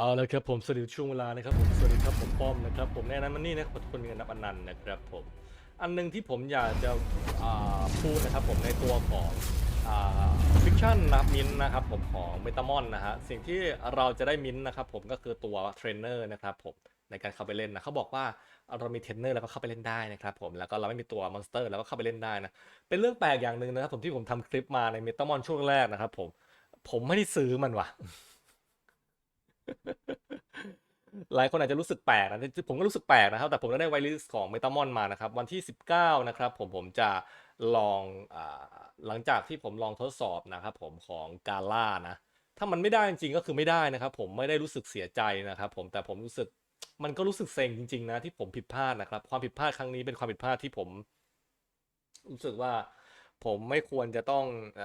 เอาละครับผมสวัสดีช่วงเวลานะครับผมสวัสดีครับผมป้อมนะครับ ผมแน่นั้นมันนี่นะครับทุกคนมีเงินนับอนันต์นะครับผมอันหนึงที่ผมอยากจะพูดนะครับผมในตัวของฟิกชั่นนะมินนะครับผมของเมตามอนนะฮะสิ่งที่เราจะได้มินนะครับผมก็คือตัวเทรนเนอร์นะครับผมในการเข้าไปเล่นนะเขาบอกว่าเรามีเทรนเนอร์แล้วก็เข้าไปเล่นได้นะครับผมแล้วก็เราไม่มีตัวมอนสเตอร์แล้วก็เข้าไปเล่นได้นะเป็นเรื่องแปลกอย่างหนึ่งนะครับผมที่ผมทำคลิปมาในเมตามอนช่วงแรกนะครับผมผมไม่ได้ซื้อมันว่ะ หลายคนอาจจะรู้สึกแปลกนะผมก็รู้สึกแปลกนะครับ แต่ผมก็ได้ไวลิสของเมตามอนมานะครับ วันที่ 19 นะครับ ผมผมจะลองอหลังจากที่ผมลองทดสอบนะครับ ผมของกาล่านะ ถ้ามันไม่ได้จริงก็คือไม่ได้นะครับ ผมไม่ได้รู้สึกเสียใจนะครับ ผมแต่ผมรู้สึกมันก็รู้สึกเซ็งจริง ๆ นะที่ผมผิดพลาดนะครับ ความผิดพลาดครั้งนี้เป็นความผิดพลาดที่ผม รู้สึกว่าผมไม่ควรจะต้องอ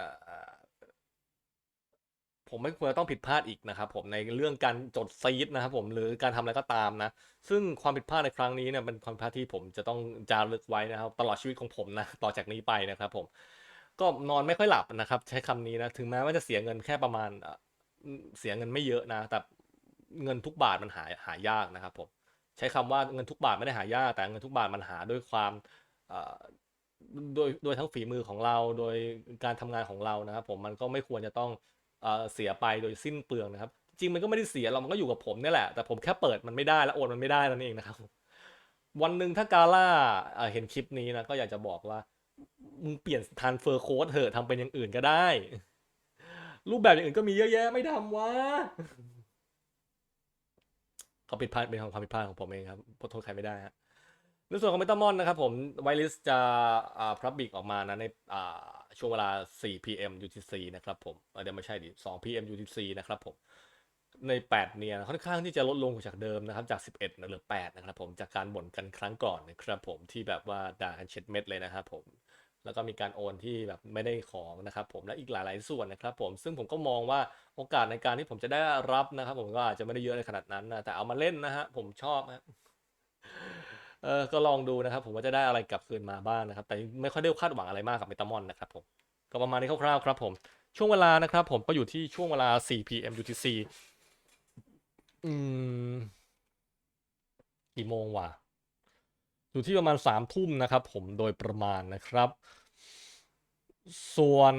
ผมไม่ควรจะต้องผิดพลาดอีกนะครับผมในเรื่องการจดซีดนะครับผมหรือการทำอะไรก็ตามนะ ซึ่งความผิดพลาดในครั้งนี้เนี่ยเป็นความผิดพลาดที่ผมจะต้องจารึกไว้นะครับ ตลอดชีวิตของผมนะต่อจากนี้ไปนะครับผมก็นอนไม่ค่อยหลับนะครับ ใช้คำนี้นะถึงแม้ว่าจะเสียเงินแค่ประมาณเสียเงินไม่เยอะนะ แต่เงินทุกบาทมันหาหายากนะครับผมใช้คำว่าเงินทุกบาทไม่ได้หายาก แต่เงินทุกบาทมันหาด้วยความโดยโดยทั้งฝีมือของเราโดยการทำงานของเรานะครับผมมันก็ไม่ควรจะต้อง เสียไปโดยสิ้นเปลืองนะครับ จริงมันก็ไม่ได้เสียเรามันก็อยู่กับผมเนี่ยแหละ แต่ผมแค่เปิดมันไม่ได้แล้วโอนมันไม่ได้นั่นเองนะครับ วันหนึ่งถ้ากาล่าเอ่อเห็นคลิปนี้นะก็อยากจะบอกว่ามึงเปลี่ยนทานเฟอร์โค้ดเถอะทำเป็นอย่างอื่นก็ได้ รูปแบบอย่างอื่นก็มีเยอะแยะไม่ทำวะเขาผิดพลาดเป็นของความผิดพลาดของผมเองครับขอโทษใครไม่ได้ฮะ ในส่วนของเมตามอนนะครับผมไวลิสจะอ่าพับบิกออกมานะในช่วงเวลา 4 PM UTC นะครับผมเเดี๋ยวไม่ใช่ดิ2 PM UTC นะครับผมใน 8 เนี่ยค่อนข้างที่จะลดลงจากเดิมนะครับจาก 11เหลือ 8 นะครับผมจากการบ่นกันครั้งก่อนนะครับผมที่แบบว่าด่ากันเช็ดเม็ดเลยนะครับผมแล้วก็มีการโอนที่แบบไม่ได้ของนะครับผมและอีกหลาย ๆ ส่วนนะครับผมซึ่งผมก็มองว่าโอกาสในการที่ผมจะได้รับนะครับ ผมก็อาจจะไม่ได้เยอะในขนาดนั้นนะแต่เอามาเล่นนะฮะผมชอบฮะ เออก็ลองดูนะครับ ผมว่าจะได้อะไรกลับคืนมาบ้างนะครับ แต่ไม่ค่อยได้คาดหวังอะไรมากกับเมตามอนนะครับผมก็ประมาณนี้คร่าวๆครับผมช่วงเวลานะครับผมก็อยู่ที่ช่วงเวลา 4 PM UTC อืมกี่โมงวะอยู่ที่ประมาณสามทุ่มนะครับ ผมโดยประมาณนะครับ ส่วน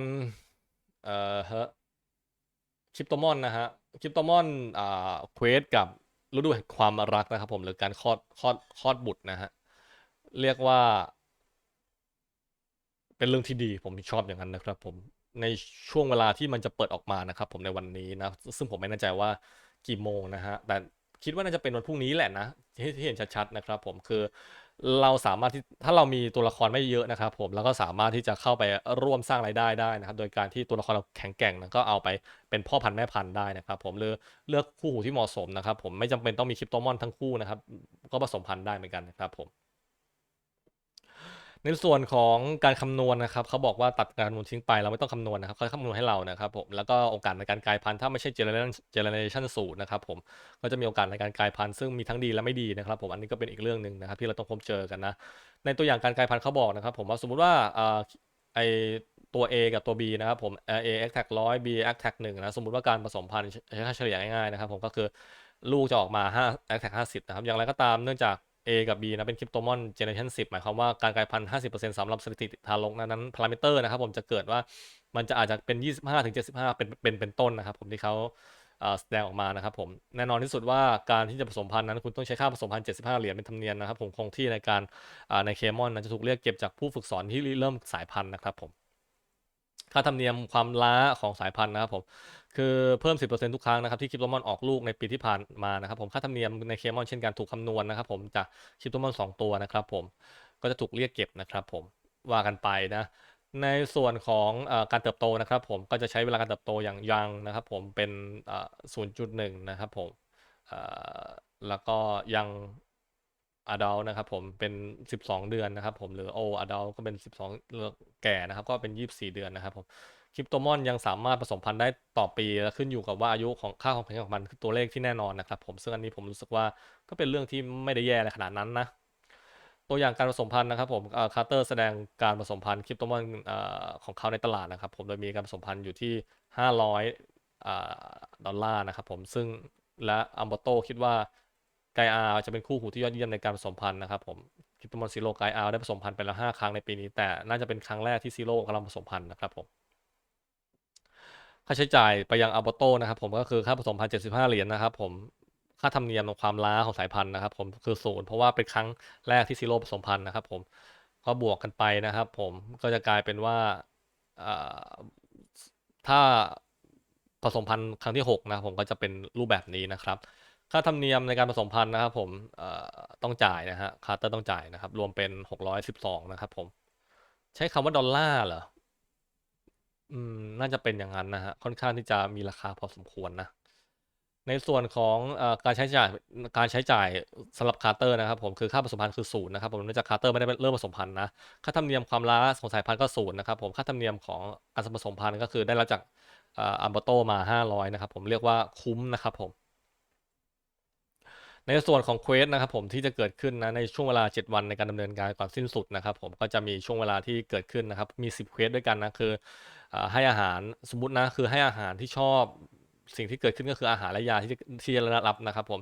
เอ่อฮะคริปโตมอนนะฮะคริปโตมอนอ่าเควสกับ ฤดูแห่งความรักนะครับผมหรือการคลอดคลอดคลอดบุตรนะฮะเรียกว่า เป็นเรื่องที่ดีผมชอบอย่างนั้นนะครับ ผมในช่วงเวลาที่มันจะเปิดออกมานะครับ ผมในวันนี้นะ ซึ่งผมไม่แน่ใจว่ากี่โมงนะฮะแต่คิดว่าน่าจะเป็นวันพรุ่งนี้แหละนะที่ที่เห็นชัดๆนะครับ ผมคือ เราสามารถที่ถ้าเรามีตัวละครไม่เยอะนะครับ ผมแล้วก็สามารถที่จะเข้าไปร่วมสร้างรายได้ได้นะครับ โดยการที่ตัวละครเราแข็งแกร่งนะก็เอาไปเป็นพ่อพันธุ์แม่พันธุ์ได้นะครับ ผมหรือเลือกคู่หูที่เหมาะสมนะครับ ผมไม่จำเป็นต้องมีคริปโตมอนทั้งคู่นะครับ ก็ผสมพันธุ์ได้เหมือนกันนะครับผม ในส่วนของการคำนวณนะครับเขาบอกว่าตัดการคำนวณทิ้งไปเราไม่ต้องคำนวณนะครับเขาคำนวณให้เรานะครับผมแล้วก็โอกาสในการกลายพันธุ์ถ้าไม่ใช่เจเนเรชันเจเนเรชันสูตรนะครับผมก็จะมีโอกาสในการกลายพันธุ์ซึ่งมีทั้งดีและไม่ดีนะครับ ผมอันนี้ก็เป็นอีกเรื่องหนึ่งนะครับที่เราต้องพบเจอกันนะในตัวอย่างการกลายพันธุ์เขาบอกนะครับ ผมว่าสมมุติว่าเอ่อไอตัว A กับตัว B นะครับผมเอ่อ A x tag ร้อย B x tag หนึ่งนะสมมติว่าการผสมพันธุ์ใช้ค่าเฉลี่ยง่ายๆนะครับผมก็คือลูกจะออกมา5 x tag 50 นะครับอย่างไรก็ตามเนื่องจาก A กับ B นะเป็นคริปโตมอนเจเนอเรชัน10 หมายความว่าการกลายพันธุ์ 50%สำหรับสถิติทารกนั้นนั้นพารามิเตอร์นะครับผมจะเกิดว่ามันจะอาจจะเป็น 25ถึง75 เป็นเป็นเป็นต้นนะครับผมที่เขาแสดงออกมานะครับผมแน่นอนที่สุดว่าการที่จะผสมพันธุ์นั้นคุณต้องใช้ค่าผสมพันธุ์ 75 เหรียญเป็นธรรมเนียมนะครับผมคงที่ในการในเคมอนนั้นจะถูกเรียกเก็บจากผู้ฝึกสอนที่เริ่มสายพันธุ์นะครับผม ค่าธรรมเนียมความล้าของสายพันธุ์นะครับผมคือเพิ่ม 10%ทุกครั้งนะครับที่คริปโตมอนออกลูกในปีที่ผ่านมานะครับผมค่าธรรมเนียมในเคมอนเช่นกันถูกคำนวณนะครับผมจากคริปโตมอน 2 ตัวนะครับผมก็จะถูกเรียกเก็บนะครับผมว่ากันไปนะในส่วนของอการเติบโตนะครับผมก็จะใช้เวลาการเติบโตอย่างยังนะครับผมเป็น 0.1 นะครับผมแล้วก็ยัง อดัลนะครับผมเป็น 12 เดือนนะครับผมหรือโออดัลก็เป็น 12เลือกแก่นะครับก็เป็น 24 เดือนนะครับผมคริปโตมอนยังสามารถผสมพันธุ์ได้ต่อปีและขึ้นอยู่กับว่าอายุของค่าของแข็งของมันคือตัวเลขที่แน่นอนนะครับผมซึ่งอันนี้ผมรู้สึกว่าก็เป็นเรื่องที่ไม่ได้แย่ในขนาดนั้นนะตัวอย่างการผสมพันธุ์นะครับผมคาร์เตอร์แสดงการผสมพันธุ์คริปโตมอนอของเขาในตลาดนะครับผมโดยมีการผสมพันธุ์อยู่ที่ 500อดอลลาร์นะครับผมซึ่งและอัมโบโตคิดว่า ไกอาจะเป็นคู่หูที่ยอดเยี่ยมในการผสมพันธุ์นะครับผมคิปมอนซีโร่ไกอาได้ผสมพันธุ์ไปแล้วห้าครั้งในปีนี้ แต่น่าจะเป็นครั้งแรกที่ซีโร่กำลังผสมพันธุ์นะครับผมค่าใช้จ่ายไปยังอัลโบโตนะครับผมก็คือค่าผสมพันธุ์75 เหรียญนะครับผมค่าธรรมเนียมความล้าของสายพันธุ์นะครับผมคือศูนย์เพราะว่าเป็นครั้งแรกที่ซีโร่ผสมพันธุ์นะครับผมก็บวกกันไปนะครับผมก็จะกลายเป็นว่าถ้าผสมพันธุ์ครั้งที่ 6 นะผมก็จะเป็นรูปแบบนี้นะครับ ค่าธรรมเนียมในการผสมพันธุ์นะครับผมเอ่อต้องจ่ายนะฮะคาร์เตอร์ต้องจ่ายนะครับ รวมเป็น612นะครับผม ใช้คำว่าดอลลาร์เหรอ อืม น่าจะเป็นอย่างนั้นนะฮะ ค่อนข้างที่จะมีราคาพอสมควรนะ ในส่วนของเอ่อการใช้จ่าย การใช้จ่ายสำหรับคาร์เตอร์นะครับผม คือค่าผสมพันธุ์คือศูนย์นะครับผมเนื่องจากคาร์เตอร์ไม่ได้เริ่มผสมพันธุ์นะ ค่าธรรมเนียมความล้าของสายพันธุ์ก็ศูนย์นะครับผม ค่าธรรมเนียมของการผสมพันธุ์ก็คือได้รับจากอัมโบโตมา 500 นะครับผม เรียกว่าคุ้มนะครับผม ในส่วนของเควสนะครับผมที่จะเกิดขึ้นนะในช่วงเวลา 7 วันในการดำเนินการก่อนสิ้นสุดนะครับผมก็จะมีช่วงเวลาที่เกิดขึ้นนะครับมี 10เควสด้วยกันนะคืออให้อาหารสมมตินะคือให้อาหารที่ชอบสิ่งที่เกิดขึ้นก็คืออาหารและยาที่จะที่จะได้รับนะครับผม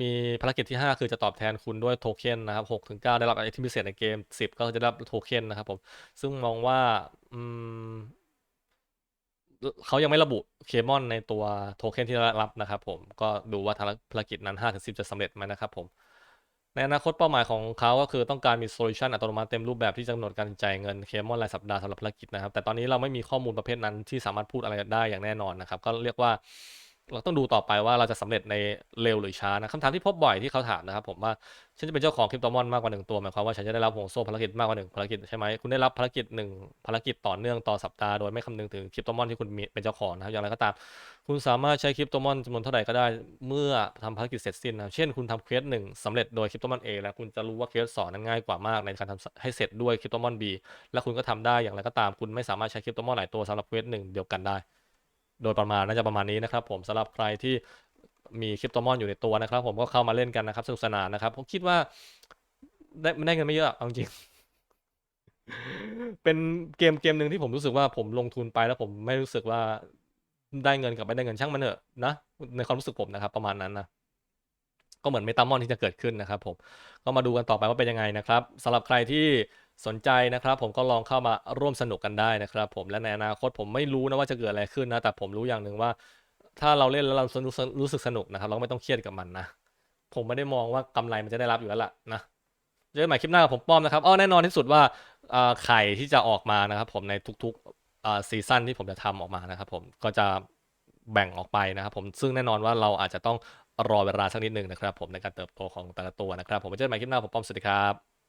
มีภารกิจที่ 5 คือจะตอบแทนคุณด้วยโทเค็นนะครับ6ถึง9ได้รับไอเทมพิเศษในเกม 10 ก็จะได้รับโทเค็นนะครับผมซึ่งมองว่าอืม เขายังไม่ระบุเคมอนในตัวโทเค็นที่ได้รับนะครับผมก็ดูว่าภารกิจนั้น 5-10 จะสำเร็จไหมนะครับผมในอนาคตเป้าหมายของเขาก็คือต้องการมีโซลูชันอัตโนมัติเต็มรูปแบบที่จะกำหนดการจ่ายเงินเคมอนรายสัปดาห์สำหรับภารกิจนะครับ แต่ตอนนี้เราไม่มีข้อมูลประเภทนั้นที่สามารถพูดอะไรได้อย่างแน่นอนนะครับ ก็เรียกว่า เราต้องดูต่อไปว่าเราจะสำเร็จในเร็วหรือช้านะคำถามที่พบบ่อยที่เขาถามนะครับผมว่าฉันจะเป็นเจ้าของคริปโตมอนมากกว่าหนึ่งตัวหมายความว่าฉันจะได้รับห่วงโซ่ภารกิจมากกว่าหนึ่งภารกิจใช่ไหมคุณได้รับภารกิจหนึ่งภารกิจต่อเนื่องต่อสัปดาห์โดยไม่คำนึงถึงคริปโตมอนที่คุณเป็นเจ้าของนะครับอย่างไรก็ตาม คุณสามารถใช้คริปโตมอนจำนวนเท่าไหร่ก็ได้เมื่อทำภารกิจเสร็จสิ้นนะเช่นคุณทำเควสหนึ่งสำเร็จโดยคริปโตมอน A แล้วคุณจะรู้ว่าเควสสองนั้นง่ายกว่ามากในการทำให้เสร็จด้วยคริปโตมอน B และคุณก็ทำได้อย่างไรก็ตาม คุณไม่สามารถใช้คริปโตมอนหลายตัวสำหรับเควสหนึ่งเดียวกันได้ โดยประมาณน่าจะประมาณนี้นะครับผมสำหรับใครที่มีคริปโตมอนอยู่ในตัวนะครับ ผมก็เข้ามาเล่นกันนะครับสนุกสนานนะครับ ผมคิดว่าได้ไม่ได้เงินไม่เยอะเอาจริง เป็นเกมเกมหนึ่งที่ผมรู้สึกว่าผมลงทุนไปแล้วผมไม่รู้สึกว่าได้เงินกับไม่ได้เงินช่างมันเถอะนะในความรู้สึกผมนะครับประมาณนั้นนะก็เหมือนเมตามอนที่จะเกิดขึ้นนะครับผมก็มาดูกันต่อไปว่าเป็นยังไงนะครับสำหรับใครที่ สนใจนะครับผมก็ลองเข้ามาร่วมสนุกกันได้นะครับ ผมและในอนาคตผมไม่รู้นะว่าจะเกิดอะไรขึ้นนะ แต่ผมรู้อย่างหนึ่งว่า ถ้าเราเล่นแล้วเราสนุกรู้สึกสนุกนะครับ เราไม่ต้องเครียดกับมันนะ ผมไม่ได้มองว่ากำไรมันจะได้รับอยู่แล้วล่ะนะเจอกันใหม่คลิปหน้าผมป้อมนะครับอ้อแน่นอนที่สุดว่าไข่ที่จะออกมานะครับ ผมในทุกๆซีซั่นที่ผมจะทำออกมานะครับ ผมก็จะแบ่งออกไปนะครับ ผมซึ่งแน่นอนว่าเราอาจจะต้องรอเวลาสักนิดหนึ่งนะครับ ผมในการเติบโตของแต่ละตัวนะครับ ผมเจอกันใหม่คลิปหน้าผมป้อมสวัสดีครับ